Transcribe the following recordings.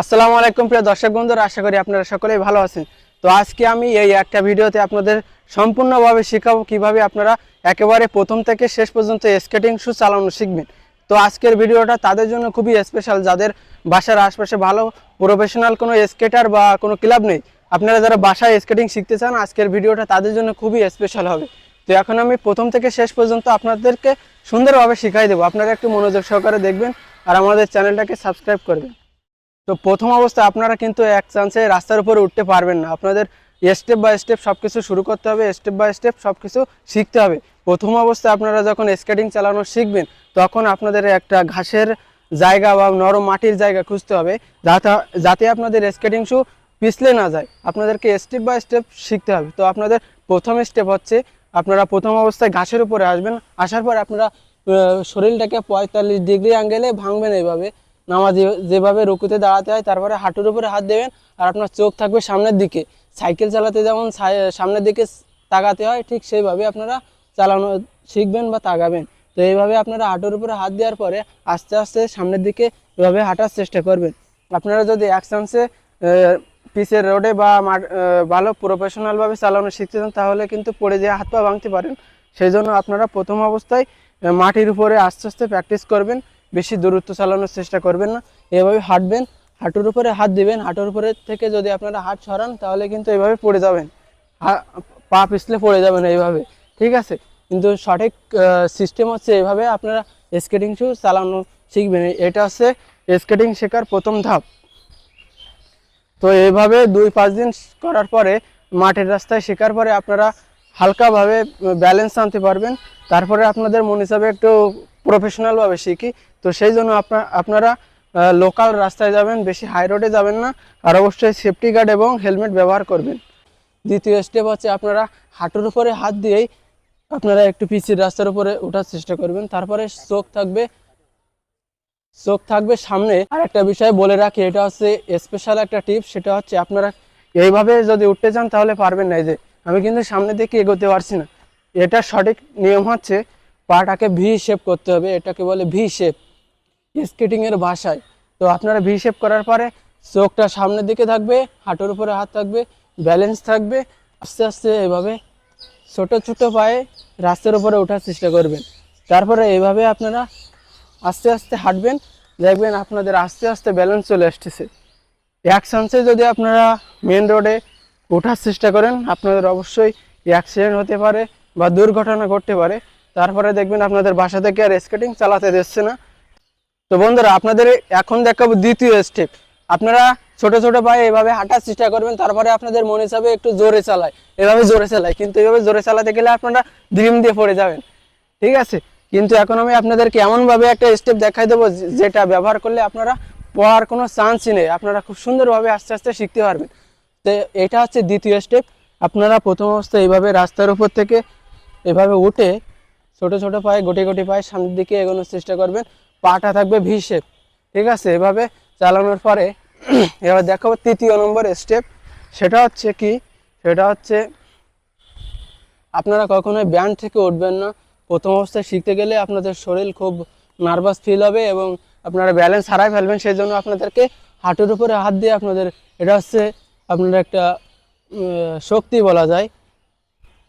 আসসালামু আলাইকুম প্রিয় দর্শক বন্ধুরা, আশা করি আপনারা সকলেই ভালো আছেন। তো আজকে আমি এই একটা ভিডিওতে আপনাদের সম্পূর্ণভাবে শেখাবো কীভাবে আপনারা একেবারে প্রথম থেকে শেষ পর্যন্ত স্কেটিং শু চালানো শিখবেন। তো আজকের ভিডিওটা তাদের জন্য খুবই স্পেশাল যাদের বাসার আশপাশে ভালো প্রফেশনাল কোনো স্কেটার বা কোনো ক্লাব নেই, আপনারা যারা বাসায় স্কেটিং শিখতে চান, আজকের ভিডিওটা তাদের জন্য খুবই স্পেশাল হবে। তো এখন আমি প্রথম থেকে শেষ পর্যন্ত আপনাদেরকে সুন্দরভাবে শিখাই দেবো। আপনারা একটু মনোযোগ সহকারে দেখবেন আর আমাদের চ্যানেলটাকে সাবস্ক্রাইব করবেন। তো প্রথম অবস্থা আপনারা কিন্তু এক চান্সে রাস্তার উপরে উঠতে পারবেন না। আপনাদের স্টেপ বাই স্টেপ সব কিছু শুরু করতে হবে স্টেপ বাই স্টেপ সব কিছু শিখতে হবে। প্রথম অবস্থায় আপনারা যখন স্কেটিং চালানো শিখবেন, তখন আপনাদের একটা ঘাসের জায়গা বা নরম মাটির জায়গা খুঁজতে হবে, যাতে যাতে আপনাদের স্কেটিং শু পিছলে না যায়। আপনাদেরকে স্টেপ বাই স্টেপ শিখতে হবে। তো আপনাদের প্রথম স্টেপ হচ্ছে, আপনারা প্রথম অবস্থায় ঘাসের উপরে আসবেন, আসার পর আপনারা শরীরটাকে পঁয়তাল্লিশ ডিগ্রি অ্যাঙ্গেলে ভাঙবেন এইভাবে। নামাজ যেভাবে রুকুতে দাঁড়াতে হয়, তারপরে হাঁটুর উপরে হাত দেবেন আর আপনার চোখ থাকবে সামনের দিকে। সাইকেল চালাতে যেমন সামনের দিকে তাকাতে হয়, ঠিক সেইভাবে আপনারা চালানো শিখবেন বা তাকাবেন। তো এইভাবে আপনারা হাঁটুর উপরে হাত দেওয়ার পরে আস্তে আস্তে সামনের দিকে এভাবে হাঁটার চেষ্টা করবেন। আপনারা যদি এক চান্সে পিচের রোডে বা ভালো প্রফেশনালভাবে চালানো শিখতে চান, তাহলে কিন্তু পড়ে যেয়ে হাত পা ভাঙতে পারেন। সেই জন্য আপনারা প্রথম অবস্থায় মাটির উপরে আস্তে আস্তে প্র্যাকটিস করবেন। বেশি দূরত্ব চালানোর চেষ্টা করবেন না। এভাবে হাঁটবেন, হাঁটুর উপরে হাত দিবেন, হাঁটুর উপরে থেকে যদি আপনারা হাত সরান, তাহলে কিন্তু এইভাবে পড়ে যাবেন। পা পিছলে পড়ে যাবেন এইভাবে, ঠিক আছে? কিন্তু সঠিক সিস্টেম হচ্ছে এইভাবে আপনারা স্কেটিং শু চালানো শিখবেন। এটা হচ্ছে স্কেটিং শেখার প্রথম ধাপ। তো এইভাবে দুই পাঁচ দিন করার পরে, মাঠের রাস্তায় শেখার পরে আপনারা হালকাভাবে ব্যালেন্স আনতে পারবেন। তারপরে আপনাদের মন হিসাবে একটু প্রফেশনালভাবে শিখি। তো সেই জন্য আপনার লোকাল রাস্তায় যাবেন, বেশি হাই রোডে যাবেন না, আর অবশ্যই সেফটি গার্ড এবং হেলমেট ব্যবহার করবেন। দ্বিতীয় স্টেপ হচ্ছে আপনারা হাঁটুর উপরে হাত দিয়েই আপনারা একটু পিচির রাস্তার উপরে ওঠার চেষ্টা করবেন। তারপরে চোখ থাকবে চোখ থাকবে সামনে। আর একটা বিষয় বলে রাখি, এটা হচ্ছে স্পেশাল একটা টিপ সেটা হচ্ছে আপনারা এইভাবে যদি উঠতে চান তাহলে পারবেন না। যে, আমি কিন্তু সামনে দিকে এগোতে পারছি না। এটা সঠিক নিয়ম হচ্ছে পাটাকে ভি শেপ করতে হবে, এটাকে বলে ভি শেপ স্কেটিং এর ভাষায়। তো আপনারা ভি শেপ করার পরে চোখটা সামনের দিকে থাকবে, হাঁটুর উপরে হাত থাকবে ব্যালেন্স থাকবে, আস্তে আস্তে এভাবে ছোট ছোট পায়ে রাস্তার উপরে ওঠার চেষ্টা করবেন। তারপরে এভাবে আপনারা আস্তে আস্তে হাঁটবেন, দেখবেন আপনাদের আস্তে আস্তে ব্যালেন্স চলে আসতেছে। এক চান্সে যদি আপনারা মেন রোডে ওঠার চেষ্টা করেন, আপনাদের অবশ্যই অ্যাক্সিডেন্ট হতে পারে বা দুর্ঘটনা ঘটতে পারে। তারপরে দেখবেন আপনাদের বাসা থেকে আর স্কেটিং চালাতে দিচ্ছে না। তো বন্ধুরা, আপনাদের এখন দেখাবো দ্বিতীয় স্টেপ আপনারা ছোট ছোট পায়ে এভাবে হাঁটার চেষ্টা করবেন, তারপরে আপনাদের মনে হিসাবে একটু জোরে চালায়। এভাবে জোরে চালায়, কিন্তু এভাবে জোরে চালাতে গেলে আপনারা ড্রিম দিয়ে পড়ে যাবেন। ঠিক আছে? কিন্তু এখন আমি আপনাদেরকে এমনভাবে একটা স্টেপ দেখাই দেবো যেটা ব্যবহার করলে আপনারা পড়ার কোনো চান্সই নেই। আপনারা খুব সুন্দরভাবে আস্তে আস্তে শিখতে পারবেন। তো এটা হচ্ছে দ্বিতীয় স্টেপ আপনারা প্রথম অবস্থায় এইভাবে রাস্তার উপর থেকে এভাবে উঠে ছোট ছোট পায়ে, গোটি গোটি পায়ে সামনের দিকে এগোনোর চেষ্টা করবেন। পাটা থাকবে ভি শেপ ঠিক আছে? এভাবে চালানোর পরে এবার দেখাবো তৃতীয় নম্বর স্টেপ সেটা হচ্ছে কি? সেটা হচ্ছে আপনারা কখনোই ব্যান্ড থেকে উঠবেন না। প্রথম অবস্থায় শিখতে গেলে আপনাদের শরীর খুব নার্ভাস ফিল হবে এবং আপনারা ব্যালেন্স হারাই ফেলবেন। সেই জন্য আপনাদেরকে হাঁটুর উপরে হাত দিয়ে আপনাদের, এটা হচ্ছে আপনার একটা শক্তি বলা যায়।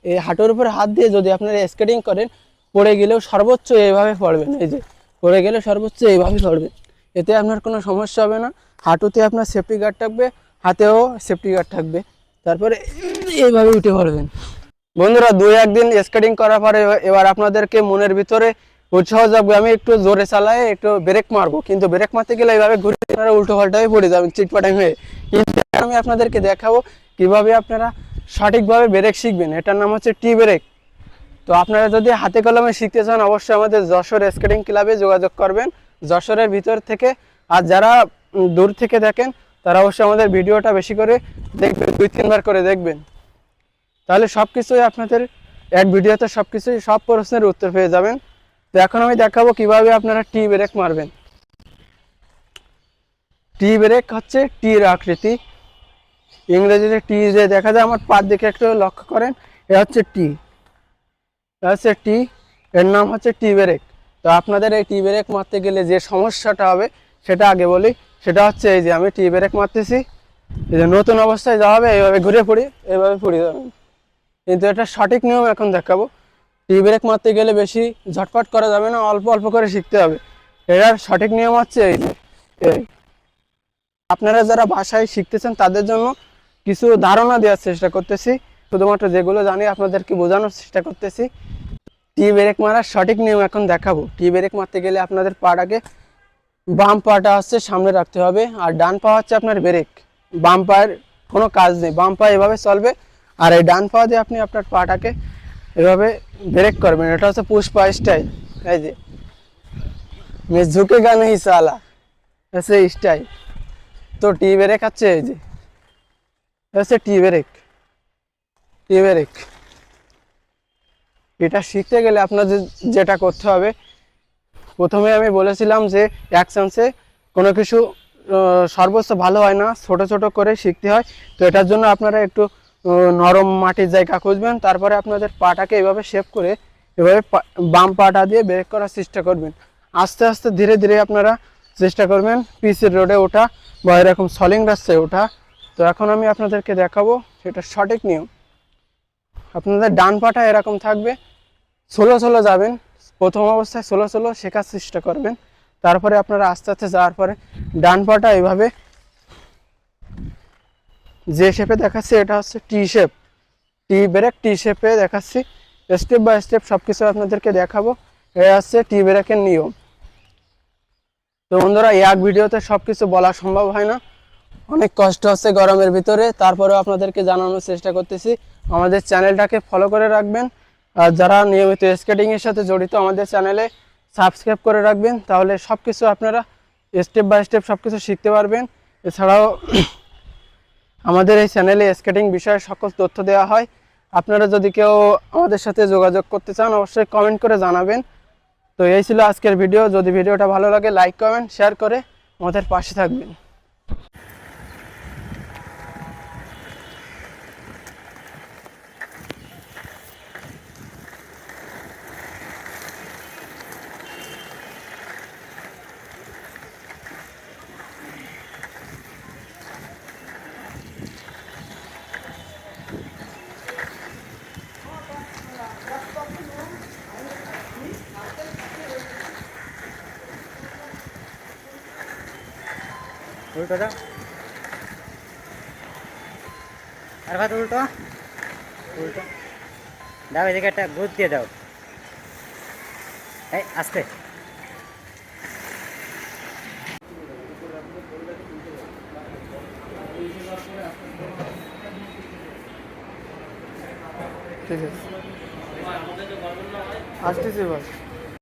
এই হাঁটুর উপরে হাত দিয়ে যদি আপনারা স্কেটিং করেন, পড়ে গেলেও সর্বোচ্চ এইভাবে পড়বেন। এই যে পড়ে গেলে সর্বোচ্চ এইভাবে পড়বেন এতে আপনার কোনো সমস্যা হবে না। হাঁটুতে আপনার সেফটি গার্ড থাকবে, হাতেও সেফটি গার্ড থাকবে। তারপরে এইভাবে উঠে পড়বেন। বন্ধুরা, দুই একদিন স্কেটিং করার পরে এবার আপনাদেরকে মনের ভিতরে উৎসাহ যাবে আমি একটু জোরে চালাই একটু ব্রেক মারবো, কিন্তু ব্রেক মারতে গেলে এইভাবে ঘুরে আপনারা উল্টো পাল্টা হয়ে পড়ে যাবেন চিটপাটাং হয়ে। কিন্তু আমি আপনাদেরকে দেখাবো কীভাবে আপনারা সঠিকভাবে ব্রেক শিখবেন। এটার নাম হচ্ছে টি ব্রেক তো আপনারা যদি হাতে কলমে শিখতে চান, অবশ্যই আমাদের যশোর স্কেটিং ক্লাবে যোগাযোগ করবেন। যশোরের ভিতর থেকে। আর যারা দূর থেকে দেখেন, তারা অবশ্যই আমাদের ভিডিওটা বেশি করে দেখবেন, দুই, তিনবার করে দেখবেন। তাহলে সব কিছুই আপনাদের, এক ভিডিওতে সব কিছুই সব প্রশ্নের উত্তর পেয়ে যাবেন। তো এখন আমি দেখাবো কীভাবে আপনারা টি ব্রেক মারবেন। টি ব্রেক হচ্ছে টির আকৃতি। ইংরেজিতে টি যে দেখা যায়, আমার পার দিকে একটু লক্ষ্য করেন এটা হচ্ছে টি। হচ্ছে টি, এর নাম হচ্ছে টি ব্রেক। তো আপনাদের এই টি ব্রেক মারতে গেলে যে সমস্যাটা হবে, সেটা আগে বলি। সেটা হচ্ছে এই যে আমি টি ব্রেক মারতেছি। এই যে নতুন অবস্থায় যা হবে, এইভাবে ঘুরে পড়ি এইভাবে পড়ে যাবেন কিন্তু এটা সঠিক নিয়ম এখন দেখাবো। টি ব্রেক মারতে গেলে বেশি ঝটপট করা যাবে না, অল্প অল্প করে শিখতে হবে। এটার সঠিক নিয়ম হচ্ছে এই যে আপনারা যারা বাসায় শিখতেছেন, তাদের জন্য কিছু ধারণা দেওয়ার চেষ্টা করতেছি। শুধুমাত্র যেগুলো জানি, আপনাদেরকে বোঝানোর চেষ্টা করতেছি। টি ব্রেক মারার সঠিক নিয়ম এখন দেখাবো। টি ব্রেক মারতে গেলে আপনাদের পাটাকে বাম পাটা হচ্ছে সামনে রাখতে হবে, আর ডান পা হচ্ছে আপনার ব্রেক। বাম পায়ের কোনো কাজ নেই। বাম পা এভাবে চলবে, আর এই ডান পা দিয়ে আপনি আপনার পাটাকে এভাবে ব্রেক করবেন। এটা হচ্ছে পুশ পা স্টাইল। এই যে মে ঝুঁকে গা নেই সালা। স্টাইল। তো টি ব্রেক আছে, এই যে হচ্ছে টি ব্রেক। টি ব্রেক এটা শিখতে গেলে আপনাদের যেটা করতে হবে, প্রথমে আমি বলেছিলাম যে এক চান্সে কোনো কিছু সর্বোচ্চ ভালো হয় না, ছোট ছোট করে শিখতে হয়। তো এটার জন্য আপনারা একটু নরম মাটির জায়গা খুঁজবেন, তারপরে আপনাদের পাটাকে এভাবে শেপ করে এভাবে বাম পাটা দিয়ে ব্রেক করার চেষ্টা করবেন। আস্তে আস্তে ধীরে ধীরে আপনারা চেষ্টা করবেন পিসের রোডে ওঠা বা এরকম সলিং রাস্তায় ওঠা। তো এখন আমি আপনাদেরকে দেখাবো সেটা সঠিক নিয়ম। আপনাদের ডান পাটা এরকম থাকবে। ষোলো ষোলো যাবেন। প্রথম অবস্থায় ষোলো ষোলো শেখার চেষ্টা করবেন। তারপরে আপনারা আস্তে আস্তে যাওয়ার পরে ডান পাটা এভাবে যে শেপে দেখাচ্ছি, এটা হচ্ছে টি শেপ টি ব্রেক টি শেপে দেখাচ্ছি। স্টেপ বাই স্টেপ সব কিছু আপনাদেরকে দেখাবো। এটা হচ্ছে টি ব্রেকের নিয়ম। তো বন্ধুরা এক ভিডিওতে সব কিছু বলা সম্ভব হয় না। অনেক কষ্ট হচ্ছে গরমের ভিতরে। তারপরেও আপনাদেরকে জানানোর চেষ্টা করতেছি। আমাদের চ্যানেলটাকে ফলো করে রাখবেন। আর যারা নিয়মিত স্কেটিংয়ের সাথে জড়িত আমাদের চ্যানেলে সাবস্ক্রাইব করে রাখবেন, তাহলে সব কিছু আপনারা স্টেপ বাই স্টেপ সব কিছু শিখতে পারবেন। এছাড়াও আমাদের এই চ্যানেলে স্কেটিং বিষয়ে সকল তথ্য দেওয়া হয়। আপনারা যদি কেউ আমাদের সাথে যোগাযোগ করতে চান, অবশ্যই কমেন্ট করে জানাবেন। তো এই ছিল আজকের ভিডিও যদি ভিডিওটা ভালো লাগে লাইক কমেন্ট শেয়ার করে আমাদের পাশে থাকবেন। উল্টো দাও। আর ভাত উল্টো? উল্টো। দাও এদিকে একটা গুদ দিয়ে দাও। এই আছে। আসতেছি বস।